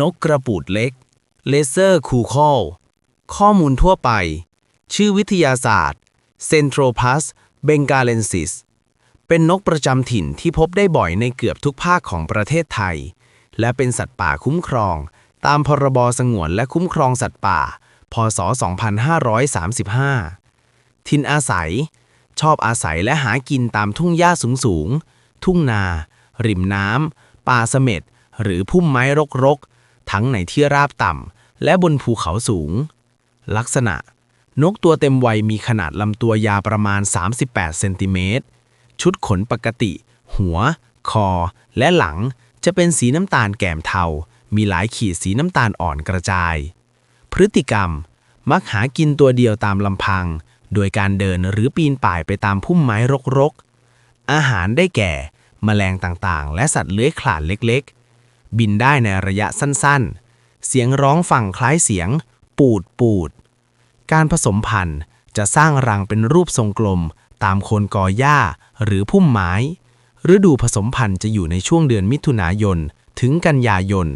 นกกระปูดเล็ก เลเซอร์คูคอลข้อมูลทั่วไป ชื่อวิทยาศาสตร์ Centropas bengalensis เป็นนกประจำถิ่นที่พบได้บ่อยในเกือบทุกภาคของประเทศไทย และเป็นสัตว์ป่าคุ้มครอง ตามพรบสงวนและคุ้มครองสัตว์ป่า พศ 2535 ทินอาศัย ชอบอาศัยและหากินตามทุ่งหญ้าสูงๆ ทุ่งนา ริมน้ำ ป่าเสม็ด หรือพุ่มไม้รกๆ ทั้งในที่ราบต่ำและบนภูเขาสูง ลักษณะ นกตัวเต็มวัยมีขนาดลำตัวยาวประมาณ 38 เซนติเมตร ชุดขนปกติ หัว คอ และหลังจะเป็นสีน้ำตาลแก่มเทา มีหลายขีดสีน้ำตาลอ่อนกระจาย พฤติกรรม มักหากินตัวเดียวตามลำพัง โดยการเดินหรือปีนป่ายไปตามพุ่มไม้รกๆ อาหารได้แก่ แมลงต่างๆ และสัตว์เลื้อยคลานเล็กๆ บินได้ในระยะสั้นๆ เสียงร้องฝั่งคล้ายเสียง ปูดปูด การผสมพันธุ์จะสร้างรังเป็นรูปทรงกลม ตามโคนกอหญ้าหรือพุ่มไม้ ฤดูผสมพันธุ์จะอยู่ในช่วงเดือนมิถุนายน ถึงกันยายน